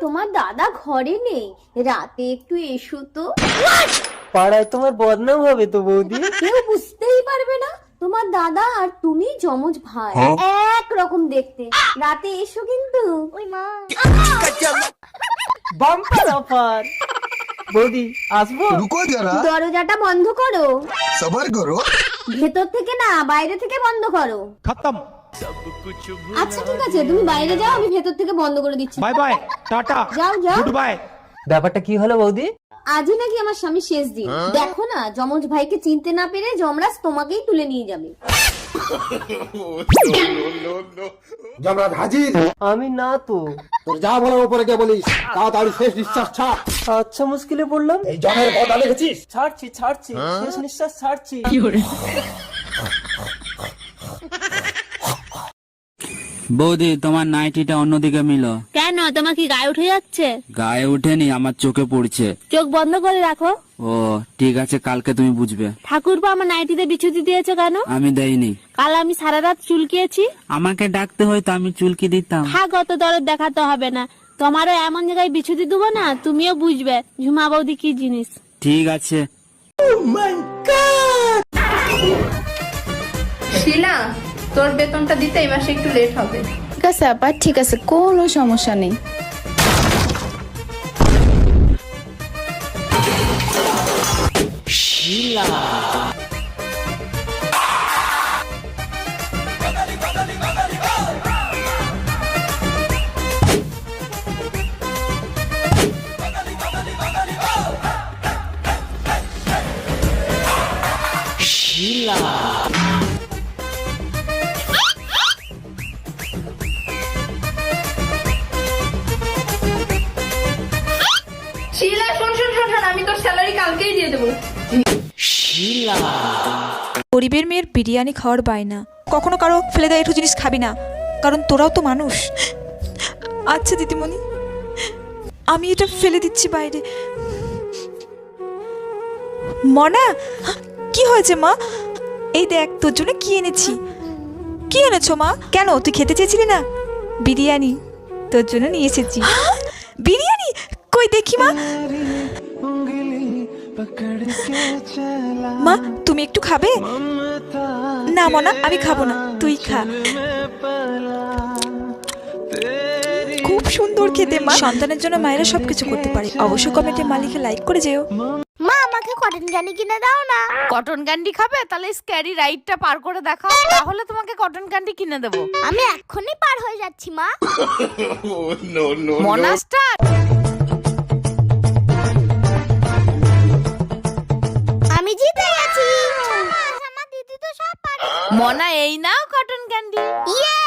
তোমার দাদা ঘরে নেই। রাতে একটু এসো তো। পাড়ায় তোমার বদনাম হবে তো বৌদি। কেউ বুঝতেই পারবে না। তোমার দাদা আর তুমি যমজ ভাই। হ্যাঁ? এক রকম দেখতে। রাতে এসো কিন্তু। ওই মা। বাম্পার অফার বৌদি আসব? দরজাটা বন্ধ করো। সবার করো। ভেতর থেকে না বাইরে থেকে বন্ধ করো। খতম। আচ্ছা ঠিক আছে তুমি বাইরে যাও আমি ভেতর থেকে বন্ধ করে দিচ্ছি। বাই বাই টাটা। যাও যাও। Goodbye. ব্যাপারটা কি হলো বৌদি? আজই নাকি আমার স্বামী শেষ দিন। দেখো না যমজ ভাইকে চিনতে না পেরে যমরাজ তোমাকেই তুলে নিয়ে যাবে। যমরাজ হাজির। আমি না তো। তোর যা বলার উপরে কে বলিস তাড়াতাড়ি শেষ নিঃশ্বাস ছাড়। আচ্ছা মুশকিলে পড়লাম। এই জমের কথা লিখেছিস? ছাড়ছি ছাড়ছি শেষ নিঃশ্বাস ছাড়ছি। কি বৌদি তোমার নাইটিটা অন্যদিকে মিলো। কেন? তোমার কি গায়ে উঠে যাচ্ছে? গায়ে উঠেনি আমার চোখে পড়ছে। চোখ বন্ধ করে রাখো। ও ঠিক আছে কালকে তুমি বুঝবে। ঠাকুরপো আমার নাইটিতে বিছুতি দিয়েছ কেন? আমি দেইনি। কাল আমি সারা রাত চুলকিয়েছি। আমাকে ডাকতে হয়তো আমি চুলকি দিতাম। থাক অত দরদ দেখাতে হবে না। তোমারও এমন জায়গায় বিছুতি দেবো না তুমিও বুঝবে। ঝুমা বৌদি কি জিনিস? ঠিক আছে। শিলা তোর বেতনটা দিতে এই মাসে একটু লেট হবে। ঠিক আছে আপা ঠিক আছে কোনো সমস্যা নেই। শিলা। শোন শোন শোন শোন আমি তোর স্যালারি কালকেই দিয়ে দেবো। গরিবের মেয়ের বিরিয়ানি খাওয়ার বায়না। কখনো কারও ফেলে দেয় একটু জিনিস খাবি না কারণ তোরাও তো মানুষ। আচ্ছা দিদিমণি আমি এটা ফেলে দিচ্ছি বাইরে। মনা কি হয়েছে মা? এই দেখ তোর জন্য কি এনেছি। কি এনেছো মা? কেন তুই খেতে চেয়েছিলি না? বিরিয়ানি তোর জন্য নিয়ে এসেছি। বিরিয়ানি কই দেখি মা। মা তুমি একটু খাবে? না মনা আমি খাব না তুই খা। খুব সুন্দর খেতে মা। সন্তানের জন্য মায়েরা সবকিছু করতে পারে। অবশ্যই কমেন্টে মালিকে লাইক করে যেও। মা আমাকে কটন ক্যান্ডি কিনে দাও না। কটন ক্যান্ডি খাবে? তাহলে স্ক্যারি রাইডটা পার করে দেখাও। তাহলে তোমাকে কটন ক্যান্ডি কিনে দেবো। আমি এক্ষুনি পার হয়ে যাচ্ছি মা। মনাস্টার মনা এই নাও কটন ক্যান্ডি ইয়ে